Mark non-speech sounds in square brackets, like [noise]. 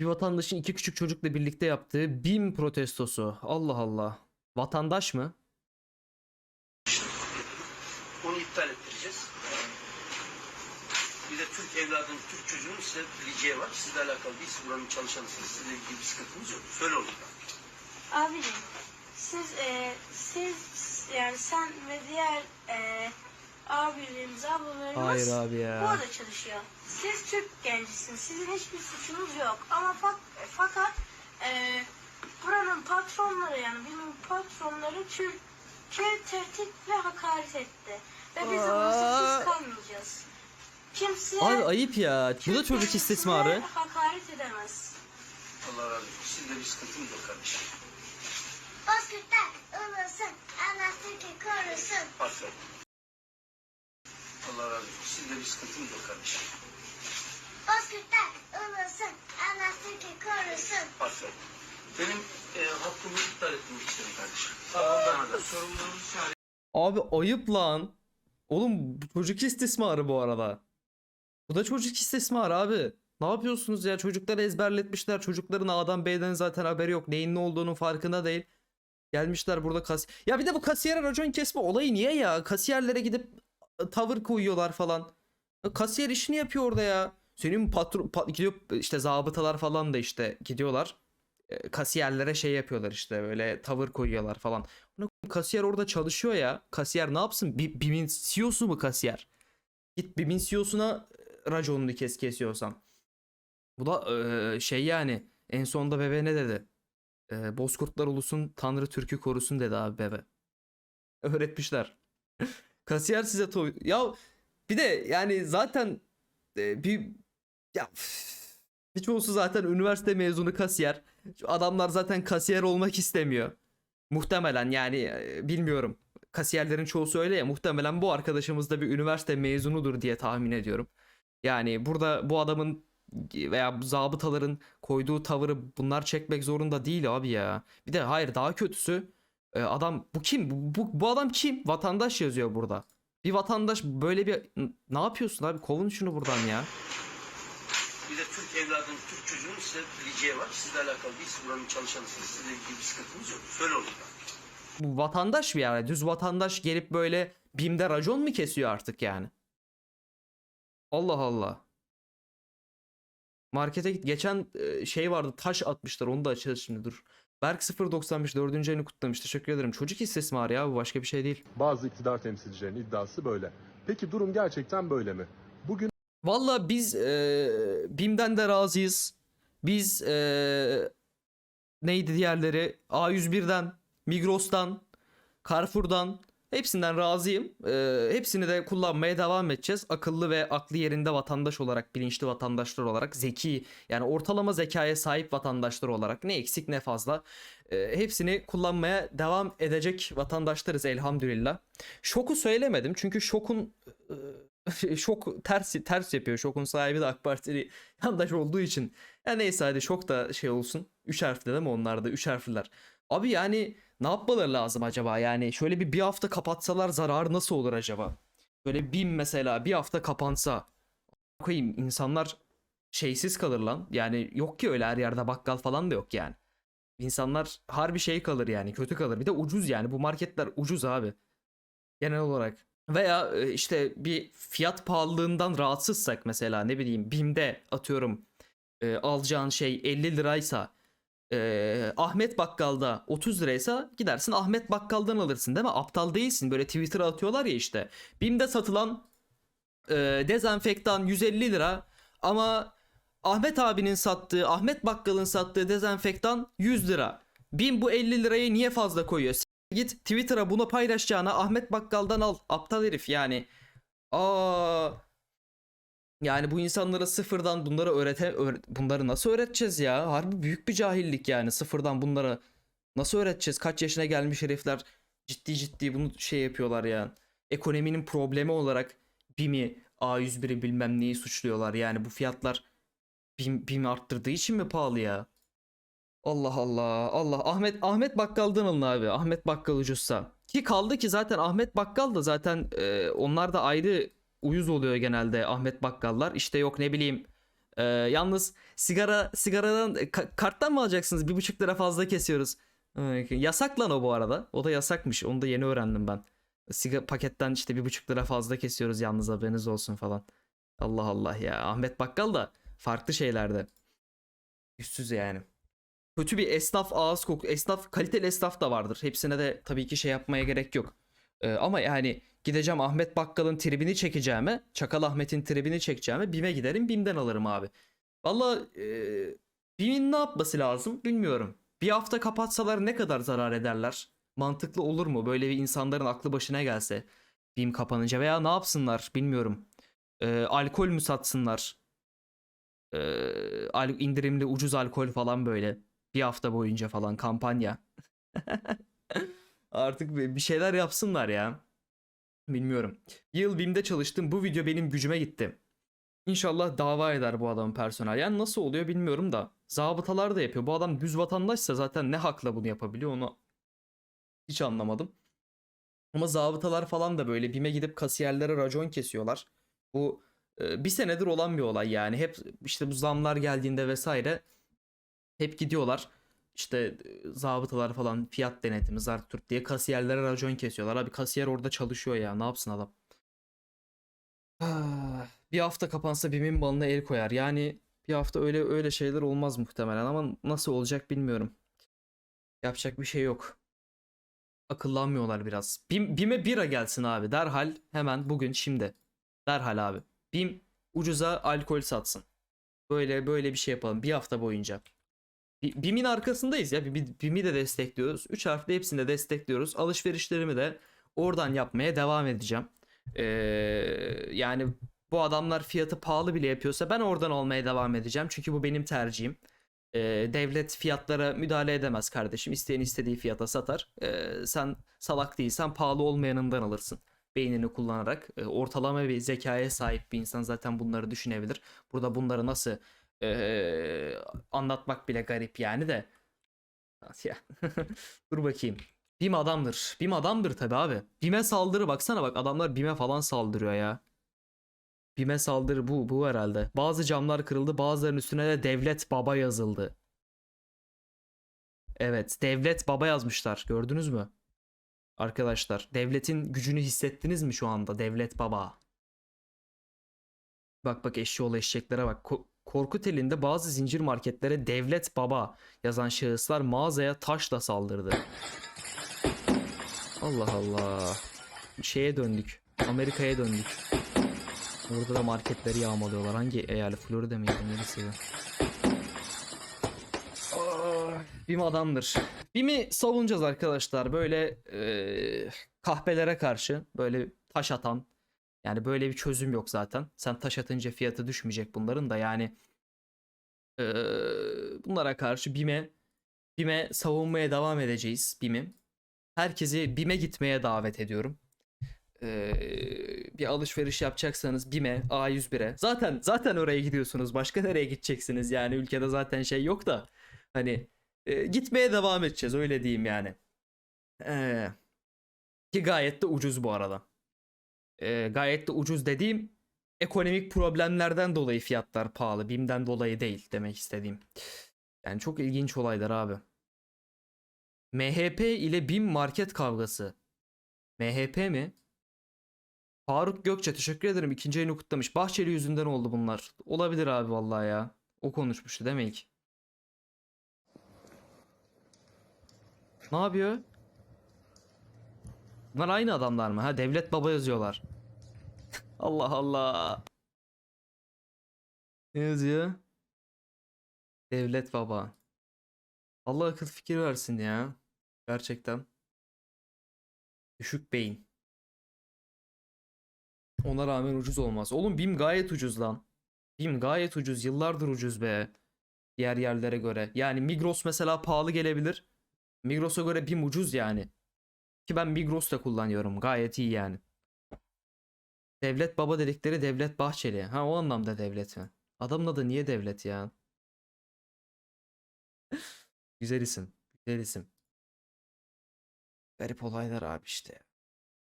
Bir vatandaşın iki küçük çocukla birlikte yaptığı BİM protestosu. Allah Allah. Vatandaş mı? Onu iptal ettireceğiz. Bir de Türk evladının, Türk çocuğunun size bileceği var. Sizle alakalı değil. Siz buranın çalışanısınız. Sizle ilgili bir sıkıntımız yok. Söyle oğlum. Abicim siz e, siz yani sen ve diğer e, abilerimiz ablalarımız Hayır abi ya. burada çalışıyor. Siz Türk gencisiniz. Sizin hiçbir suçunuz yok. Ama fak, fakat e, buranın patronları yani benim patronları Türk'e tehdit ve hakaret etti. Ve biz vasıfsız kalmayacağız. Kimseye Abi ayıp ya. Bu da Türk çocuk istismarı. hakaret edemez. Allah razı olsun. Sizde bir sıkıntımız yok kardeşim. Bozkurtlar ulusun, anasını korusun. Aferin. Allah razı olsun. Sizde bir sıkıntımız yok kardeşim. Bozkurtlar ulusun, anasını korusun. Aferin. Benim e, hakkımı iptal etmek istedim kardeşim. Tamam bana da. Sorumluluğunuzu çağırın. Abi ayıp lan. Oğlum bu çocuk istismarı bu arada. Bu da çocuk istismarı abi. Ne yapıyorsunuz ya? Çocukları ezberletmişler. Çocukların A'dan B'den zaten haberi yok. Neyin ne olduğunun farkında değil. Gelmişler burada kas... Ya bir de bu kasiyere racon kesme olayı niye ya? Kasiyerlere gidip tavır koyuyorlar falan. Kasiyer işini yapıyor orada ya. Senin patron pa- gidiyor işte zabıtalar falan da işte gidiyorlar. E, Kasiyerlere şey yapıyorlar işte böyle tavır koyuyorlar falan. Kasiyer orada çalışıyor ya. Kasiyer ne yapsın? Bir, BİM'in CEO'su mu kasiyer? Git BİM'in CEO'suna e, raconunu kes kesiyorsan. Bu da e, şey yani en sonunda bebe ne dedi? E, Bozkurtlar ulusun Tanrı Türk'ü korusun dedi abi bebe. Öğretmişler. [laughs] kasiyer size to- Ya bir de yani zaten e, bir ya birçoğusu zaten üniversite mezunu kasiyer. Adamlar zaten kasiyer olmak istemiyor. Muhtemelen yani e, bilmiyorum. Kasiyerlerin çoğusu öyle ya muhtemelen bu arkadaşımız da bir üniversite mezunudur diye tahmin ediyorum. Yani burada bu adamın veya zabıtaların koyduğu tavırı bunlar çekmek zorunda değil abi ya. Bir de hayır daha kötüsü e, adam bu kim? Bu, bu, bu adam kim? Vatandaş yazıyor burada. Bir vatandaş böyle bir ne yapıyorsun abi? Kovun şunu buradan ya. Bir de Türk evladının, Türk çocuğunun size bileceği var. Sizle alakalı değil. Siz buranın çalışanısınız. Sizle ilgili bir sıkıntımız yok. Söyle oğlum. Bu vatandaş mı yani? Düz vatandaş gelip böyle BİM'de racon mu kesiyor artık yani? Allah Allah. Markete git. Geçen e, şey vardı taş atmışlar onu da açacağız şimdi dur. Berk 095 dördüncü ayını kutlamış. Teşekkür ederim. Çocuk istismarı ya bu başka bir şey değil. Bazı iktidar temsilcilerinin iddiası böyle. Peki durum gerçekten böyle mi? Bugün Valla biz e, BİM'den de razıyız. Biz e, neydi diğerleri? A101'den, Migros'tan, Carrefour'dan hepsinden razıyım. E, hepsini de kullanmaya devam edeceğiz. Akıllı ve aklı yerinde vatandaş olarak, bilinçli vatandaşlar olarak, zeki yani ortalama zekaya sahip vatandaşlar olarak ne eksik ne fazla. E, hepsini kullanmaya devam edecek vatandaşlarız elhamdülillah. Şoku söylemedim çünkü şokun e, şok ters ters yapıyor. Şokun sahibi de AK Partili yandaş olduğu için. Ya neyse hadi şok da şey olsun. Üç harfli değil mi onlar da? Üç harfliler. Abi yani ne yapmaları lazım acaba? Yani şöyle bir bir hafta kapatsalar zararı nasıl olur acaba? Böyle bin mesela bir hafta kapansa koyayım insanlar şeysiz kalır lan. Yani yok ki öyle her yerde bakkal falan da yok yani. İnsanlar harbi şey kalır yani kötü kalır. Bir de ucuz yani bu marketler ucuz abi. Genel olarak. Veya e, işte bir fiyat pahalılığından rahatsızsak mesela ne bileyim BİM'de atıyorum e, alacağın şey 50 liraysa e, Ahmet Bakkal'da 30 liraysa gidersin Ahmet Bakkal'dan alırsın değil mi? Aptal değilsin. Böyle Twitter'a atıyorlar ya işte. BİM'de satılan e, dezenfektan 150 lira ama Ahmet abinin sattığı, Ahmet Bakkal'ın sattığı dezenfektan 100 lira. BİM bu 50 lirayı niye fazla koyuyor? Git Twitter'a bunu paylaşacağına Ahmet Bakkal'dan al. Aptal herif yani. Aa yani bu insanlara sıfırdan bunları öğrete öğre- bunları nasıl öğreteceğiz ya? Harbi büyük bir cahillik yani sıfırdan bunları nasıl öğreteceğiz? Kaç yaşına gelmiş herifler ciddi ciddi bunu şey yapıyorlar yani. Ekonominin problemi olarak BİM'i A101'i bilmem neyi suçluyorlar. Yani bu fiyatlar BİM, BİM arttırdığı için mi pahalı ya? Allah Allah Allah Ahmet Ahmet Bakkal'dan alın abi. Ahmet Bakkal ucuzsa. Ki kaldı ki zaten Ahmet Bakkal da zaten e, onlar da ayrı uyuz oluyor genelde Ahmet Bakkallar. İşte yok ne bileyim Ee, yalnız sigara sigaradan e, ka- karttan mı alacaksınız? Bir buçuk lira fazla kesiyoruz. Yasak lan o bu arada. O da yasakmış. Onu da yeni öğrendim ben. Sigara paketten işte bir buçuk lira fazla kesiyoruz yalnız haberiniz olsun falan. Allah Allah ya. Ahmet Bakkal da farklı şeylerde. Yüzsüz yani. Kötü bir esnaf ağız koku. Esnaf kaliteli esnaf da vardır. Hepsine de tabii ki şey yapmaya gerek yok. Ee, ama yani gideceğim Ahmet Bakkal'ın tribini çekeceğime, Çakal Ahmet'in tribini çekeceğime BİM'e giderim BİM'den alırım abi. Valla e, BİM'in ne yapması lazım bilmiyorum. Bir hafta kapatsalar ne kadar zarar ederler? Mantıklı olur mu? Böyle bir insanların aklı başına gelse BİM kapanınca veya ne yapsınlar bilmiyorum. Ee, alkol mü satsınlar? Al- indirimli ucuz alkol falan böyle. Bir hafta boyunca falan kampanya. [laughs] Artık bir şeyler yapsınlar ya. Bilmiyorum. Yıl BİM'de çalıştım. Bu video benim gücüme gitti. İnşallah dava eder bu adam personel. Yani nasıl oluyor bilmiyorum da. Zabıtalar da yapıyor. Bu adam düz vatandaşsa zaten ne hakla bunu yapabiliyor onu hiç anlamadım. Ama zabıtalar falan da böyle BİM'e gidip kasiyerlere racon kesiyorlar. Bu e, bir senedir olan bir olay yani. Hep işte bu zamlar geldiğinde vesaire hep gidiyorlar. İşte zabıtalar falan fiyat denetimi zart turt diye kasiyerlere racon kesiyorlar. Abi kasiyer orada çalışıyor ya. Ne yapsın adam? Ah, Bir hafta kapansa BİM'in malına el koyar. Yani bir hafta öyle öyle şeyler olmaz muhtemelen ama nasıl olacak bilmiyorum. Yapacak bir şey yok. Akıllanmıyorlar biraz. BİM, BİM'e bira gelsin abi. Derhal hemen bugün şimdi. Derhal abi. BİM ucuza alkol satsın. Böyle böyle bir şey yapalım bir hafta boyunca. Bi- BİM'in arkasındayız ya. Bi- BİM'i de destekliyoruz. 3 harfli hepsini de destekliyoruz. Alışverişlerimi de oradan yapmaya devam edeceğim. Ee, yani bu adamlar fiyatı pahalı bile yapıyorsa ben oradan almaya devam edeceğim. Çünkü bu benim tercihim. Ee, devlet fiyatlara müdahale edemez kardeşim. İsteyen istediği fiyata satar. Ee, sen salak değilsen pahalı olmayanından alırsın. Beynini kullanarak e, ortalama bir zekaya sahip bir insan zaten bunları düşünebilir. Burada bunları nasıl e, anlatmak bile garip yani de. [laughs] Dur bakayım. Bim adamdır. Bim adamdır tabi abi. Bime saldırı baksana bak adamlar Bime falan saldırıyor ya. Bime saldırı bu bu herhalde. Bazı camlar kırıldı, bazılarının üstüne de devlet baba yazıldı. Evet, devlet baba yazmışlar. Gördünüz mü? Arkadaşlar, devletin gücünü hissettiniz mi şu anda? Devlet baba. Bak bak eşşoğlu eşeklere bak. Ko- Korkut elinde bazı zincir marketlere devlet baba yazan şahıslar mağazaya taşla saldırdı. Allah Allah. Şeye döndük. Amerika'ya döndük. Orada da marketleri yağmalıyorlar. Hangi eyalet? Florida mıydı? Neresi? Bim adamdır. Bim'i savunacağız arkadaşlar. Böyle eee, kahpelere karşı böyle taş atan. Yani böyle bir çözüm yok zaten. Sen taş atınca fiyatı düşmeyecek bunların da yani. eee, bunlara karşı Bim'e Bim'e savunmaya devam edeceğiz Bim'i. Herkesi Bim'e gitmeye davet ediyorum. Ee, bir alışveriş yapacaksanız BİM'e, A101'e. Zaten zaten oraya gidiyorsunuz. Başka nereye gideceksiniz? Yani ülkede zaten şey yok da. Hani e, gitmeye devam edeceğiz öyle diyeyim yani. Ee, ki gayet de ucuz bu arada. Ee, gayet de ucuz dediğim ekonomik problemlerden dolayı fiyatlar pahalı. BİM'den dolayı değil demek istediğim. Yani çok ilginç olaylar abi. MHP ile BİM market kavgası. MHP mi? Faruk Gökçe teşekkür ederim. İkinci ayını kutlamış. Bahçeli yüzünden oldu bunlar. Olabilir abi vallahi ya. O konuşmuştu demek. Ne yapıyor? Bunlar aynı adamlar mı? Ha devlet baba yazıyorlar. Allah Allah. Ne yazıyor? Devlet baba. Allah akıl fikir versin ya. Gerçekten. Düşük beyin. Ona rağmen ucuz olmaz. Oğlum BİM gayet ucuz lan. BİM gayet ucuz. Yıllardır ucuz be. Diğer yerlere göre. Yani Migros mesela pahalı gelebilir. Migros'a göre BİM ucuz yani. Ki ben Migros da kullanıyorum. Gayet iyi yani. Devlet baba dedikleri Devlet Bahçeli. Ha o anlamda devlet mi? Adamın adı niye devlet ya? [laughs] Güzel isim. Güzel isim. Garip olaylar abi işte.